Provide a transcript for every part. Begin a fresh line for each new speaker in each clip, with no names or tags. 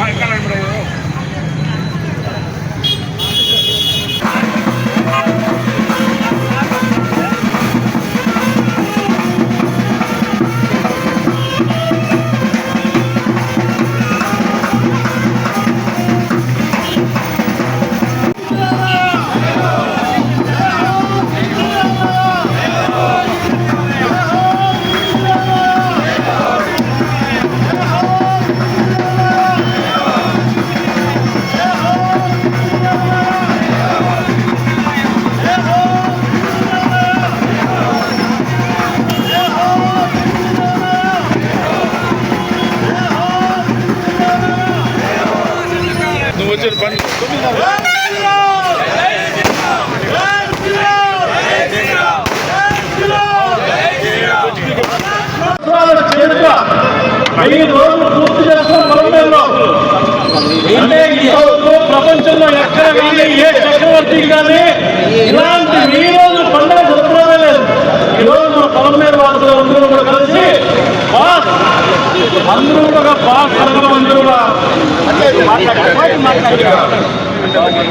I'm gonna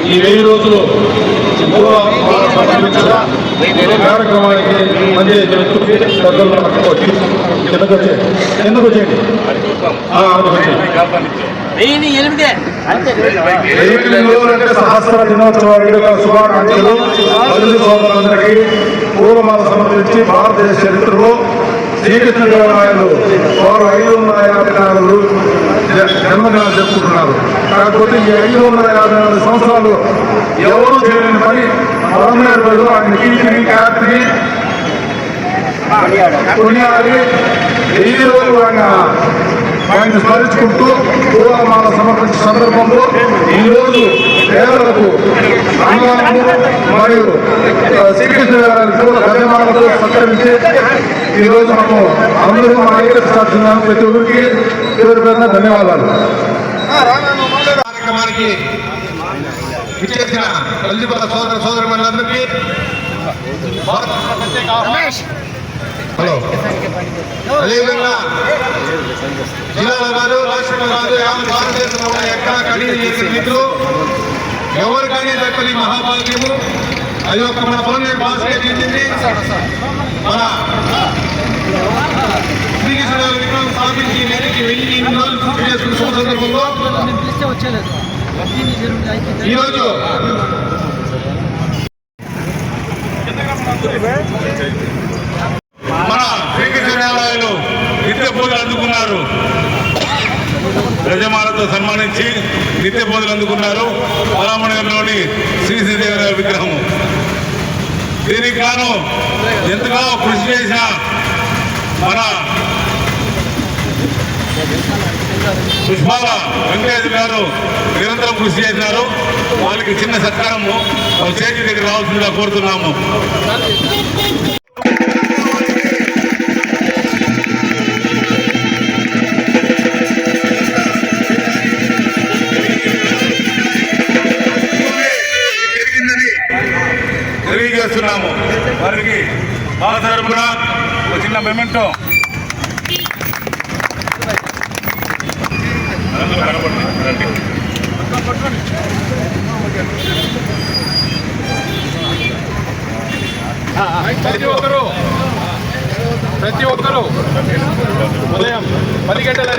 ఈ
వెయ్యి రోజులు కార్యక్రమానికి మంచి పెద్దలు వచ్చి కిందకు వచ్చేయండి. సహస్ర దినోత్సవ శుభాకాంక్షలు. సోదరులందరికీ పూర్వమాల సమర్పించి భారతదేశ చరిత్రలో శ్రీకృష్ణ దేవరాయలు వారు ఐదు వందల యాభై నాలుగు జ- జన్మదినాలు జరుపుకుంటున్నారు కాకపోతే ఈ ఐదు వందల యాభై నాలుగు సంవత్సరాలు ఎవరు చేయలేని పని పరమేశ్వరుడు ఆయన కీర్తిని ఖ్యాతిని పుణ్యాన్ని ఈ రోజు ఆయన ఆయన స్మరించుకుంటూ పూర్వమాల సమర్పించిన సందర్భంలో ఈ రోజు పేదలకు అన్నదానము మరియు శ్రీకృష్ణ పూల ధన్యవాదాలతో సత్కరించి ఈ రోజు మనము అందరూ మన ఐక్యత సాధిస్తున్నాం ప్రతి ఒక్కరికి పేరు పేరున ధన్యవాదాలు.
కార్యక్రమానికి విచ్చేసిన తల్లిపల్ల సోదర సోదరులందరికీ హలో అదేవిధంగా జిల్లాలో కాదు రాష్ట్రంలో కాదు యావత్ భారతదేశంలో ఉన్న ఎక్కడ కడిగి చేసిన మిత్రులు ఎవరికైనా దక్కని మహాభాగ్యము అది ఒక మన పనులు భాస్కర్ చెందింది మన శ్రీకృష్ణ విగ్రహం స్థాపించి నేటికి వెయ్యి ఎనిమిది రోజులు పూర్తి చేసుకున్న శుభ సందర్భంలో ఈరోజు మన శ్రీకృష్ణదేవరాయలు నిత్య పూజలు అందుకున్నారు. యజమానులతో సన్మానించి నిత్య పూజలు అందుకున్నారు. పరామణంలోని శ్రీ శ్రీదేవరాయ విగ్రహము దీనికి గాను ఎంతగా కృషి చేసిన మన పుష్పాల వెంకటేశ్వర గారు నిరంతరం కృషి చేసినారు. వాళ్ళకి చిన్న సత్కారము చేతి దగ్గర రావాల్సిందిగా కోరుతున్నాము. తెలియజేస్తున్నాము వారికి మా తరపున ఒక చిన్న మెమెంటో.
ప్రతి ఒక్కరూ ప్రతి ఒక్కరూ ఉదయం పది గంటల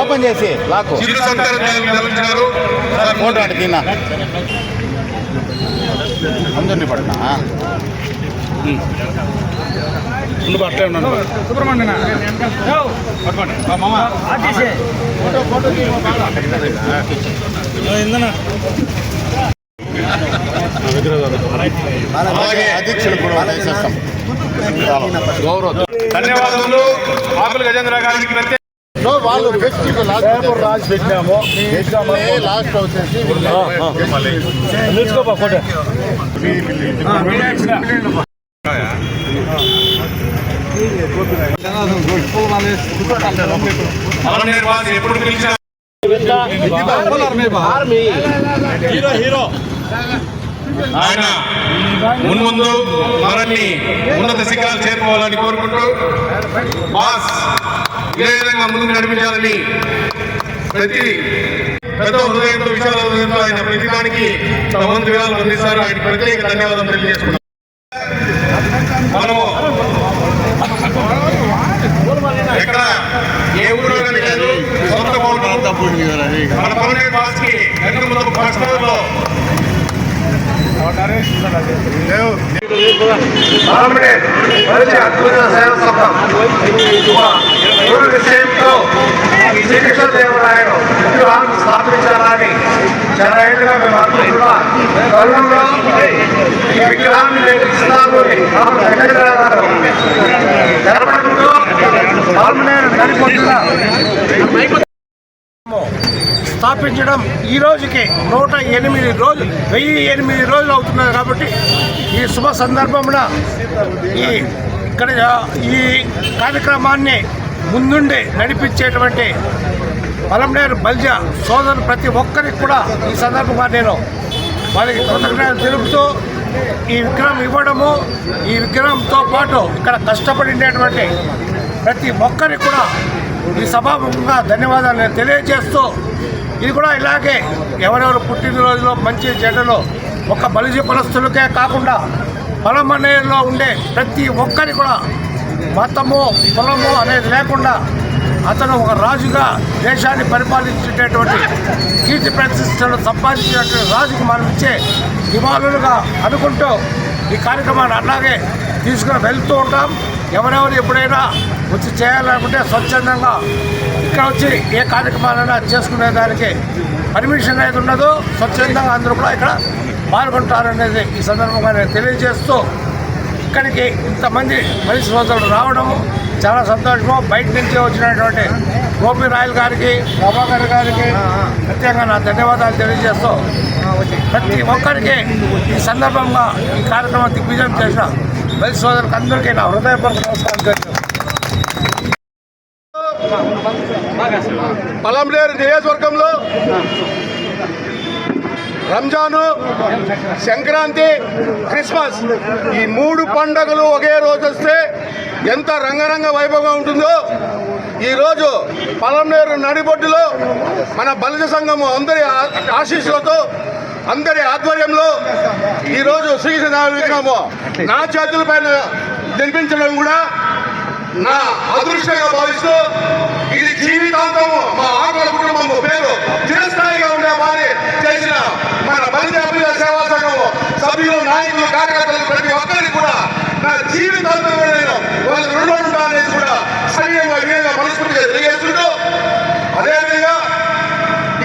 ఓపెన్ చేసి లాక్. ఫోటో అంటే తిన్నా అందరినీ
సుబ్రహ్మణ్యన?
అలాగే
అధ్యక్షులు కూడా వేసేస్తాం గౌరవ్.
ధన్యవాదములు. ఆకుల గజేంద్ర గారికి
వాళ్ళు రాసి పెట్టినాము. లాస్ట్ వచ్చేసి
ఎప్పుడు పిలిచినా ఆయన మున్ముందు మనల్ని ఉన్నత శిఖరాలు చేరుకోవాలని కోరుకుంటూ బాస్ ఇదే విధంగా ముందుకు నడిపించాలని ప్రతి పెద్ద హృదయంతో విశాల హృదయంతో ఆయన ప్రతి దానికి తమ వంతు విరాళం అందిస్తారు. ఆయన ప్రత్యేక ధన్యవాదం తెలియజేసుకుంటాం మనము ఎక్కడ ఏ ఊరు లేదు సొంత మన పవన్ బాస్కి రెండు ముందు ఫస్ట్ మంచి అద్భుత సేవ సంఘం గురు విషయంతో విగ్రహాన్ని స్థాపించాలని చాలా ఏళ్ళుగా మేము అనుకుంటున్నా ఈ విగ్రహాన్ని నేను ఇస్తాను వెంకటరావు జరపడంతో నడిపోతున్నా
స్థాపించడం ఈ రోజుకి నూట ఎనిమిది రోజులు వెయ్యి ఎనిమిది రోజులు అవుతున్నారు కాబట్టి ఈ శుభ సందర్భమున ఈ ఇక్కడ ఈ కార్యక్రమాన్ని ముందుండి నడిపించేటువంటి పలంనేరు బల్జ సోదరు ప్రతి ఒక్కరికి కూడా ఈ సందర్భంగా నేను వాళ్ళకి కృతజ్ఞతలు తెలుపుతూ ఈ విగ్రహం ఇవ్వడము ఈ విగ్రహంతో పాటు ఇక్కడ కష్టపడినటువంటి ప్రతి ఒక్కరికి కూడా ఈ సభాముఖంగా ధన్యవాదాలు నేను తెలియజేస్తూ ఇది కూడా ఇలాగే ఎవరెవరు పుట్టినరోజులో మంచి చెడ్డలో ఒక బలిజ పలస్తులకే కాకుండా పొలమనేలో ఉండే ప్రతి ఒక్కరి కూడా మతము పొలము అనేది లేకుండా అతను ఒక రాజుగా దేశాన్ని పరిపాలించేటటువంటి కీర్తి ప్రతిష్టలు సంపాదించినటువంటి రాజుకు మనం ఇచ్చే నివాళులుగా అనుకుంటూ ఈ కార్యక్రమాన్ని అలాగే తీసుకుని వెళ్తూ ఉంటాం. ఎవరెవరు ఎప్పుడైనా వచ్చి చేయాలనుకుంటే స్వచ్ఛందంగా ఇక్కడ వచ్చి ఏ కార్యక్రమాలైనా చేసుకునే దానికి పర్మిషన్ అనేది ఉండదు స్వచ్ఛందంగా అందరూ కూడా ఇక్కడ పాల్గొంటారనేది ఈ సందర్భంగా నేను తెలియజేస్తూ ఇక్కడికి ఇంతమంది మనిషి సోదరులు రావడము చాలా సంతోషము. బయట నుంచి వచ్చినటువంటి గోపి రాయల్ గారికి ప్రభాకర్ గారికి ప్రత్యేకంగా నా ధన్యవాదాలు తెలియజేస్తూ ప్రతి ఒక్కరికి ఈ సందర్భంగా ఈ కార్యక్రమం దిగ్విజయం చేసిన మనిషి సోదరులకు అందరికీ నా హృదయపూర్వక నమస్కారం
పలంనేరు నియోజకవర్గంలో రంజాను సంక్రాంతి క్రిస్మస్ ఈ మూడు పండగలు ఒకే రోజు వస్తే ఎంత రంగరంగ వైభవంగా ఉంటుందో. ఈరోజు పలంనేరు నడిబొడ్డులో మన బలిజ సంఘము అందరి ఆ- ఆశీస్సులతో అందరి ఆధ్వర్యంలో ఈరోజు శ్రీకృష్ణ విగ్రహము నా చేతుల పైన నిర్మించడం కూడా నా అదృష్టంగా భావిస్తూ ఇది జీవితాంతము. మా ఆకుల కుటుంబము పేరు చిరస్థాయిగా ఉండే వారి చేసిన మన బలిజాబిల సేవా సంఘము సభ్యులు నాయకులు కార్యకర్తలు ప్రతి ఒక్కరికి కూడా నా జీవితాంతం కూడా నేను వాళ్ళు రుణం ఉంటా అనేది కూడా సరిగా విధంగా మనస్ఫూర్తిగా తెలియజేస్తుంటూ అదే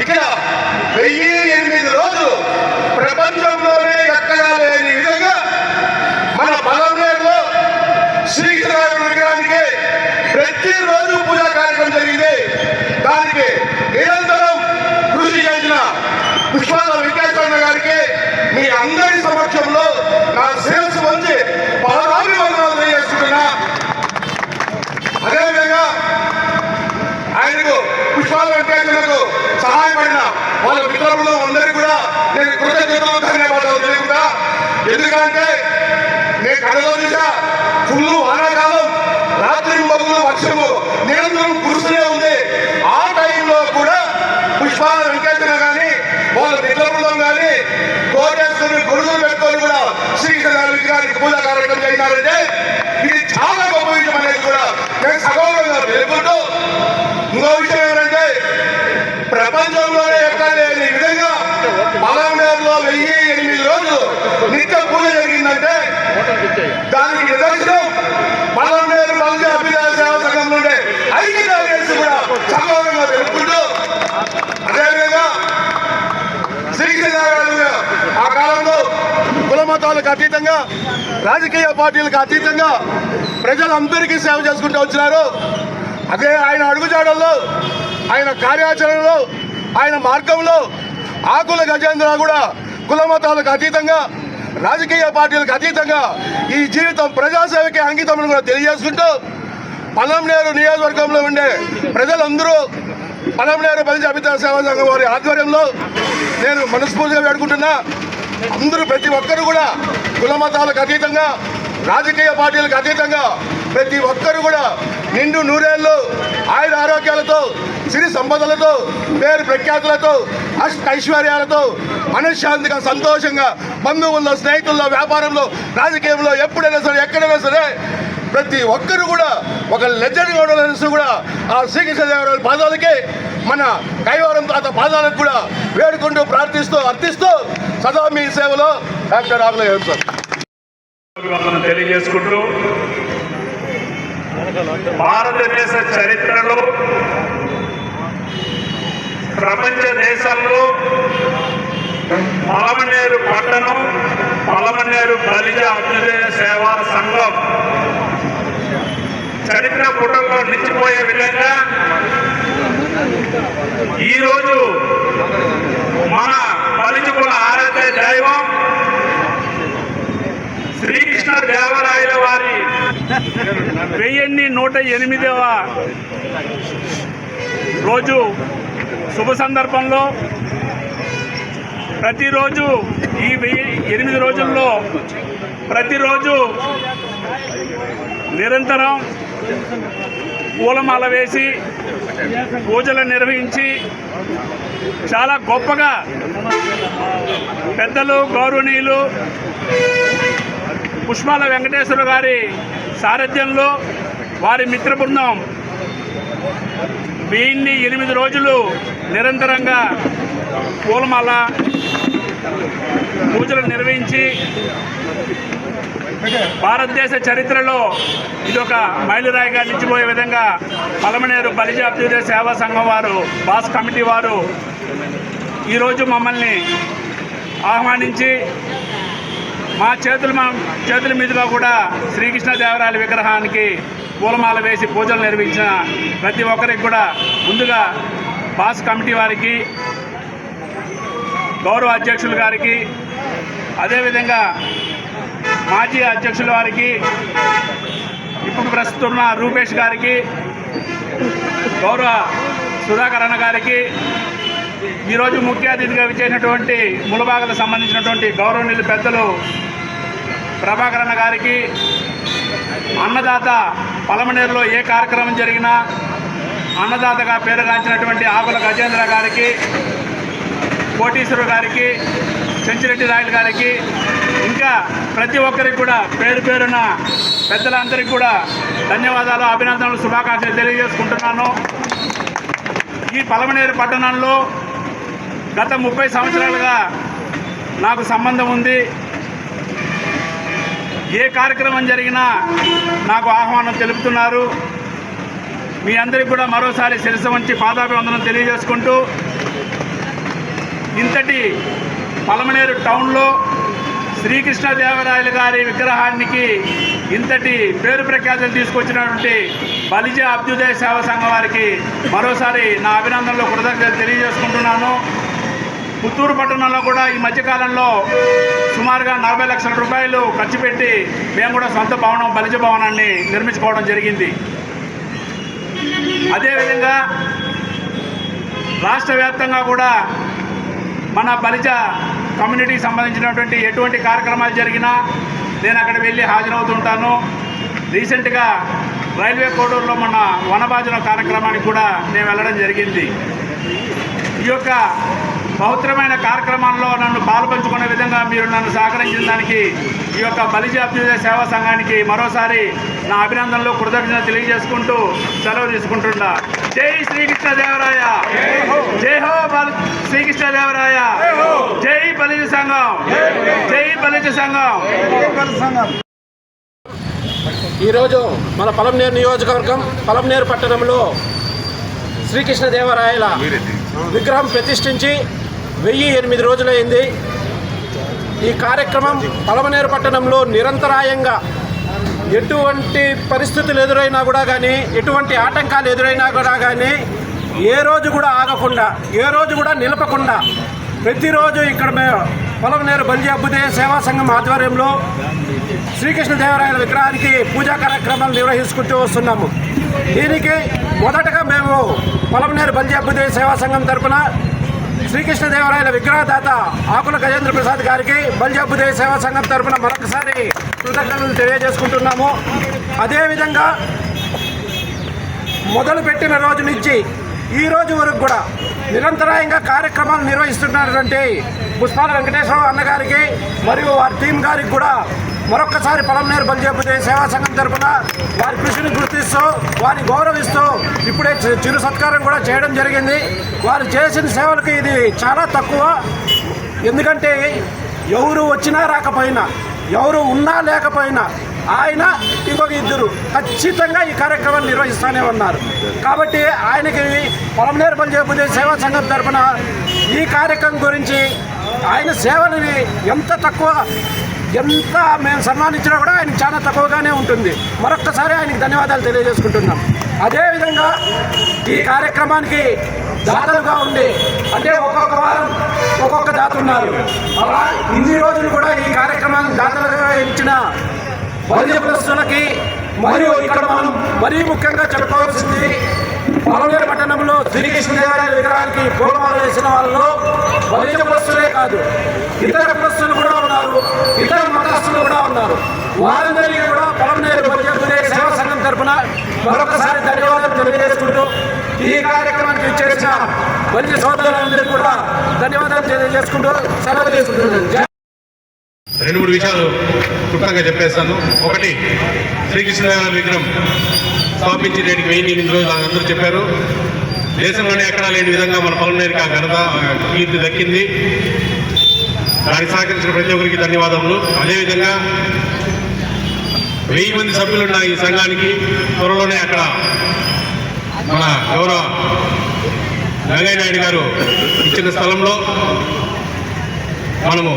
ఇక్కడ వెయ్యి ఎనిమిది రోజులు ప్రపంచంలోనే ఎక్కడా లేని విధంగా మన బలంలో శ్రీకృష్ణ విగ్రహానికి ప్రతిరోజు పూజా కార్యక్రమం జరిగింది దానికి నిరంతరం కృషి చేసిన పుష్పాల వెంకటేశ్వర గారికి మీ అందరి సమక్షంలో నా శిరస్సు వంచి పాదాభివందనాలు తెలియజేస్తున్నా అదేవిధంగా ఆయనకు పుష్పాల వెంకటేశ్వరకు సహాయపడిన వాళ్ళ మిత్రులు అందరికీ కూడా నేను కృతజ్ఞతలు ధన్యవాదాలు తెలియకుండా ఎందుకంటే నేను కళలో చూసా ఫుల్ వానాకాలం రాత్రి మొదలు వర్షము నిరంతరం కురుస్తూనే ఉంది ఆ టైంలో కూడా పుష్పాల వెంకటేశ్వర కానీ వాళ్ళ మిత్ర బృందం కానీ కోటేశ్వరుని గొడుగులు పెట్టుకొని కూడా శ్రీకృష్ణ విగ్రహానికి పూజా కార్యక్రమం చేశారంటే ఇది చాలా గొప్ప విషయం అనేది కూడా నేను సగౌరవంగా పేర్కొంటూ ఇంకో విషయం ఏంటంటే ప్రపంచంలోనే ఎక్కడ లేని విధంగా పలమనేరులో వెయ్యి ఎనిమిది రోజులు నిత్య పూజ జరిగిందంటే దానికి నిదర్శనం పలమనేరు బలిజ అభ్యుదయ సేవా సంఘం నుండి ఐక్యత కూడా సగౌరవంగా తెలుపుకుంటూ అదేవిధంగా శ్రీకృష్ణ ఆ కాలంలో కుల అతీతంగా రాజకీయ పార్టీలకు అతీతంగా ప్రజలందరికీ సేవ చేసుకుంటూ వచ్చినారు. అదే ఆయన అడుగుజాడల్లో ఆయన కార్యాచరణలో ఆయన మార్గంలో ఆకుల గజేంద్ర కూడా కులమతాలకు అతీతంగా రాజకీయ పార్టీలకు అతీతంగా ఈ జీవితం ప్రజాసేవకి అంకితం కూడా తెలియజేసుకుంటూ పలంనేరు నియోజకవర్గంలో ఉండే ప్రజలందరూ పలంనేరు ప్రజల అభిత సేవా సంఘం వారి ఆధ్వర్యంలో నేను మనస్ఫూర్తిగా వేడుకుంటున్నా. అందరూ ప్రతి ఒక్కరు కూడా కులమతాలకు అతీతంగా రాజకీయ పార్టీలకు అతీతంగా ప్రతి ఒక్కరు కూడా నిండు నూరేళ్ళు ఆయుర ఆరోగ్యాలతో సిరి సంపదలతో పేరు ప్రఖ్యాతులతో అష్ట ఐశ్వర్యాలతో మనశ్శాంతిగా సంతోషంగా బంధువుల్లో స్నేహితుల్లో వ్యాపారంలో రాజకీయంలో ఎప్పుడైనా సరే ఎక్కడైనా సరే ప్రతి ఒక్కరు కూడా ఒక లెజెండ్ ఉండాలని కూడా ఆ శ్రీకృష్ణదేవరాయల పాదాలకి మన కైవారం తాత పాదాలకు కూడా వేడుకుంటూ ప్రార్థిస్తూ అర్థిస్తూ సదా మీ సేవలో డాక్టర్ రాఘుల సార్.
తెలియజేసుకుంటూ భారతదేశ చరిత్రలో ప్రపంచ దేశాల్లో పలమనేరు పట్టణం పలమనేరు బలిజ అభ్యుదయ సేవా సంఘం. చరిత్ర పుటంలో నిలిచిపోయే విధంగా ఈరోజు మన బలిజ ఆరాధ్య దైవం శ్రీకృష్ణ దేవరాయల వారి వెయ్యి నూట ఎనిమిదవ రోజు శుభ సందర్భంలో ప్రతిరోజు ఈ వెయ్యి ఎనిమిది రోజుల్లో ప్రతిరోజు నిరంతరం పూలమాల వేసి పూజలు నిర్వహించి చాలా గొప్పగా పెద్దలు గౌరవనీయులు పుష్పాల వెంకటేశ్వర గారి సారథ్యంలో వారి మిత్ర బృందం వెయ్యిన్ని ఎనిమిది రోజులు నిరంతరంగా పూలమాల పూజలు నిర్వహించి భారతదేశ చరిత్రలో ఇదొక మైలురాయిగా నిలిచిపోయే విధంగా పలమనేరు బలిజ అభ్యుదయ సేవా సంఘం వారు బాస్ కమిటీ వారు ఈరోజు మమ్మల్ని ఆహ్వానించి మా చేతుల మా- చేతుల మీదుగా కూడా శ్రీకృష్ణదేవరాయల విగ్రహానికి పూలమాల వేసి పూజలు నిర్వహించిన ప్రతి ఒక్కరికి కూడా ముందుగా బాస్ కమిటీ వారికి గౌరవ అధ్యక్షులు గారికి అదేవిధంగా మాజీ అధ్యక్షుల వారికి ఇప్పుడు ప్రస్తుతం ఉన్న రూపేష్ గారికి గౌరవ సుధాకర్ అన్న గారికి ఈరోజు ముఖ్య అతిథిగా విచ్చేసినటువంటి ములబాగలకు సంబంధించినటువంటి గౌరవనీయులు పెద్దలు ప్రభాకర్ అన్న గారికి అన్నదాత పలమనేరులో ఏ కార్యక్రమం జరిగినా అన్నదాతగా పేరుగాంచినటువంటి ఆకుల గజేంద్ర గారికి కోటీశ్వరు గారికి చెంచిరెడ్డి రాయలు గారికి ఇంకా ప్రతి ఒక్కరికి కూడా పేరు పేరున పెద్దలందరికీ కూడా ధన్యవాదాలు అభినందనలు శుభాకాంక్షలు తెలియజేసుకుంటున్నాను. ఈ పలమనేరు పట్టణంలో గత ముప్పై సంవత్సరాలుగా నాకు సంబంధం ఉంది. ఏ కార్యక్రమం జరిగినా నాకు ఆహ్వానం తెలుపుతున్నారు. మీ అందరికీ కూడా మరోసారి శిరస వంచి పాదాభివందనం తెలియజేసుకుంటూ ఇంతటి పలమనేరు టౌన్లో శ్రీకృష్ణదేవరాయలు గారి విగ్రహానికి ఇంతటి పేరు ప్రఖ్యాతులు తీసుకొచ్చినటువంటి బలిజ అభ్యుదయ సేవ సంఘం వారికి మరోసారి నా అభినందనలు కృతజ్ఞతలు తెలియజేసుకుంటున్నాను. పుత్తూరు పట్టణంలో కూడా ఈ మధ్యకాలంలో సుమారుగా నలభై లక్షల రూపాయలు ఖర్చు పెట్టి మేము కూడా సొంత భవనం బలిజ భవనాన్ని నిర్మించుకోవడం జరిగింది. అదేవిధంగా రాష్ట్ర వ్యాప్తంగా కూడా మన బలిజ కమ్యూనిటీకి సంబంధించినటువంటి ఎటువంటి కార్యక్రమాలు జరిగినా నేను అక్కడ వెళ్ళి హాజరవుతుంటాను. రీసెంట్గా రైల్వే కోడూరులో మన వనభాజన కార్యక్రమానికి కూడా నేను వెళ్ళడం జరిగింది. ఈ యొక్క పవిత్రమైన కార్యక్రమాల్లో నన్ను పాల్పంచుకునే విధంగా మీరు నన్ను సహకరించిన దానికి ఈ యొక్క బలిజ అభ్యుదయ సేవా సంఘానికి మరోసారి నా అభినందనలు కృతజ్ఞత తెలియజేసుకుంటూ సెలవు తీసుకుంటున్నా. జై శ్రీకృష్ణదేవరాయ జై హో బల్ శ్రీకృష్ణదేవరాయ జై బలిజ సంఘం! జై బలిజ సంఘం!
ఈరోజు మన పలంనేరు నియోజకవర్గం పలంనేరు పట్టణంలో శ్రీకృష్ణదేవరాయల విగ్రహం ప్రతిష్ఠించి వెయ్యి ఎనిమిది రోజులైంది. ఈ కార్యక్రమం పలమనేరు పట్టణంలో నిరంతరాయంగా ఎటువంటి పరిస్థితులు ఎదురైనా కూడా కానీ ఎటువంటి ఆటంకాలు ఎదురైనా కూడా కానీ ఏ రోజు కూడా ఆగకుండా ఏ రోజు కూడా నిలపకుండా ప్రతిరోజు ఇక్కడ మేము పొలంనేరు బలిజీ అభ్యుదయ సేవా సంఘం ఆధ్వర్యంలో శ్రీకృష్ణదేవరాయల విగ్రహానికి పూజా కార్యక్రమాలు నిర్వహించుకుంటూ వస్తున్నాము. దీనికి మొదటగా మేము పొలంనేరు బలిజీ అభ్యుదయ సేవా సంఘం తరఫున శ్రీకృష్ణదేవరాయల విగ్రహదాత ఆకుల గజేంద్ర ప్రసాద్ గారికి బలిజీ అభ్యుదయ సేవా సంఘం తరపున మరొకసారి కృతజ్ఞతలు తెలియజేసుకుంటున్నాము. అదేవిధంగా మొదలు పెట్టిన రోజు నుంచి ఈ రోజు వరకు కూడా నిరంతరాయంగా కార్యక్రమాలు నిర్వహిస్తున్నటువంటి పుష్పాల వెంకటేశ్వరరావు అన్నగారికి మరియు వారి టీం గారికి కూడా మరొక్కసారి పొలంనేరు బలిజేపుతే సేవా సంఘం తరఫున వారి కృషిని గుర్తిస్తూ వారిని గౌరవిస్తూ ఇప్పుడే చి- చిరు సత్కారం కూడా చేయడం జరిగింది. వారు చేసిన సేవలకు ఇది చాలా తక్కువ. ఎందుకంటే ఎవరు వచ్చినా రాకపోయినా ఎవరు ఉన్నా లేకపోయినా ఆయన ఇంకొక ఇద్దరు ఖచ్చితంగా ఈ కార్యక్రమాన్ని నిర్వహిస్తూనే ఉన్నారు. కాబట్టి ఆయనకి పొలంనేరు బలిజేపుదే సేవా సంఘం తరఫున ఈ కార్యక్రమం గురించి ఆయన సేవలని ఎంత తక్కువ ఎంత మేము సన్మానించినా కూడా ఆయనకు చాలా తక్కువగానే ఉంటుంది. మరొక్కసారి ఆయనకు ధన్యవాదాలు తెలియజేసుకుంటున్నాం. అదేవిధంగా ఈ కార్యక్రమానికి దాతలుగా ఉండి అంటే ఒక్కొక్క వారం ఒక్కొక్క దాత ఉన్నారు. అలా ఇన్ని రోజులు కూడా ఈ కార్యక్రమానికి దాతలుగా ఇచ్చిన వైద్య ప్రస్తులకి మరియు ఇక్కడ మనం మరీ ముఖ్యంగా చెప్పుకోవాల్సింది పాలమేరు పట్టణంలో శ్రీకృష్ణ దేవాలయ విగ్రహానికి పూలమాల వేసిన వాళ్ళలో వైద్య కులస్తులే కాదు ఇతర కులస్తులు కూడా ఉన్నారు ఇతర మతస్థులు కూడా ఉన్నారు. వారందరికీ కూడా పొలంనేరు బలిజ సేవా సంఘం తరఫున మరొకసారి ధన్యవాదాలు తెలియజేసుకుంటూ ఈ కార్యక్రమానికి ఇచ్చేసిన వైద్య సోదరులందరికీ కూడా ధన్యవాదాలు తెలియజేసుకుంటూ సెలవు తీసుకుంటున్నాను.
రెండు మూడు విషయాలు క్లుప్తంగా చెప్పేస్తాను. ఒకటి శ్రీకృష్ణదేవాలయ విగ్రహం. స్థాపించి నేటికి వెయ్యి ఎనిమిది రోజులు అందరూ చెప్పారు. దేశంలోనే ఎక్కడా లేని విధంగా మన పొలంనేరికి ఆ ఘనత కీర్తి దక్కింది. దానికి సహకరించిన ప్రతి ఒక్కరికి ధన్యవాదములు. అదేవిధంగా వెయ్యి మంది సభ్యులున్న ఈ సంఘానికి త్వరలోనే అక్కడ మన గౌరవ వెంకయ్య నాయుడు గారు ఇచ్చిన స్థలంలో మనము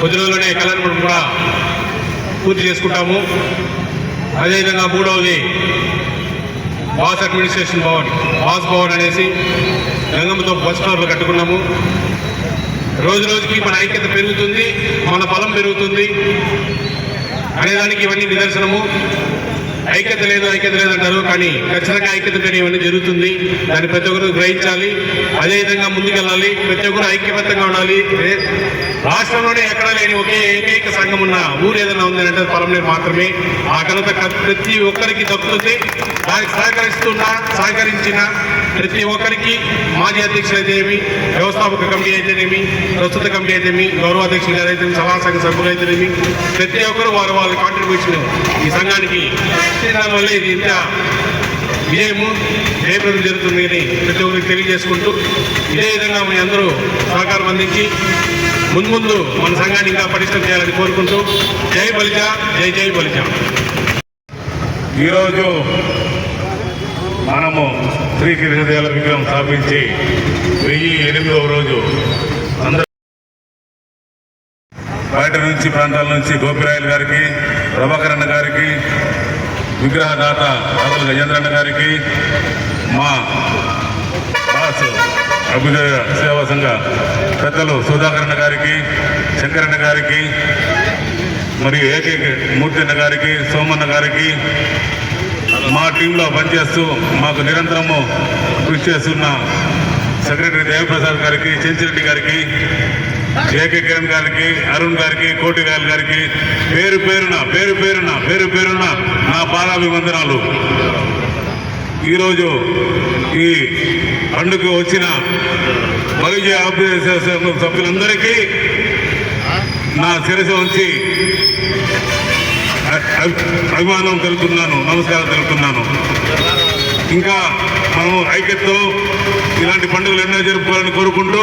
కొద్ది రోజుల్లోనే కళ్యాణ కూడా పూర్తి చేసుకుంటాము. అదేవిధంగా మూడవది boss administration Bhavan. Boss Bhavan అనేసి గంగమ్మతో బస్ స్టాండ్లు కట్టుకున్నాము. రోజు రోజుకి మన ఐక్యత పెరుగుతుంది మన బలం పెరుగుతుంది అనేదానికి ఇవన్నీ నిదర్శనము. ఐక్యత లేదు ఐక్యత లేదు అంటారు కానీ ఖచ్చితంగా ఐక్యత ఉంటేనే ఇవన్నీ జరుగుతుంది. దాన్ని ప్రతి ఒక్కరు గ్రహించాలి. అదేవిధంగా ముందుకెళ్ళాలి. ప్రతి ఒక్కరు ఐక్యబద్ధంగా ఉండాలి. రాష్ట్రంలోనే ఎక్కడా లేని ఒకే ఏకైక సంఘం ఉన్న ఊరు ఏదైనా ఉంది అంటే పొలంలో మాత్రమే. ఆ ఘనత ప్రతి ఒక్కరికి దక్కుతుంది. దానికి సహకరిస్తున్నా సహకరించిన ప్రతి ఒక్కరికి మాజీ అధ్యక్షులు అయితేనేమి వ్యవస్థాపక కమిటీ అయితేనేమి ప్రస్తుత కమిటీ అయితేమి గౌరవ అధ్యక్షులు గారు అయితే సభా సంఘ సభ్యులు అయితేనేమి ప్రతి ఒక్కరు వారు వాళ్ళ కాంట్రిబ్యూషన్ ఈ సంఘానికి ఇచ్చిన దానివల్ల ఇది ఇంత విజయము జయప్రదం జరుగుతుంది అని ప్రతి ఒక్కరికి తెలియజేసుకుంటూ ఇదే విధంగా మీ అందరూ సహకారం అందించి ముందు ముందు మన సంఘాన్ని ఇంకా పటిష్టం చేయాలని కోరుకుంటూ జై బలిజ జై జై బలిజ.
ఈరోజు మనము శ్రీకృష్ణదేవుల విగ్రహం స్థాపించి వెయ్యి ఎనిమిదవ రోజు అందరూ బయట నుంచి ప్రాంతాల నుంచి గోపిరాయలు గారికి ప్రభాకరణ గారికి విగ్రహదాత రాజుల గజేంద్రన్న గారికి మా బాస్ అభ్యుదయ సేవా సంఘ పెద్దలు సుధాకరణ గారికి శంకరన్న గారికి మరియు ఏకైక మూర్తిన్న గారికి సోమన్న గారికి మా టీంలో పనిచేస్తూ మాకు నిరంతరము కృషి చేస్తున్న సెక్రటరీ దేవప్రసాద్ గారికి చెంచిరెడ్డి గారికి ఏకే కిరణ్ గారికి అరుణ్ గారికి కోటిరాయల్ గారికి పేరు పేరున పేరు పేరున పేరు పేరున నా పాదాభివందనాలు. ఈరోజు ఈ పండుగ వచ్చిన బలిజ ఆఫీస్ సభ్యులందరికీ నా శిరస ఉంచి అభిమానం తెలుపుతున్నాను నమస్కారం తెలుపుతున్నాను. ఇంకా మనం ఐక్యతతో ఇలాంటి పండుగలు ఎన్నో జరుపుకోవాలని కోరుకుంటూ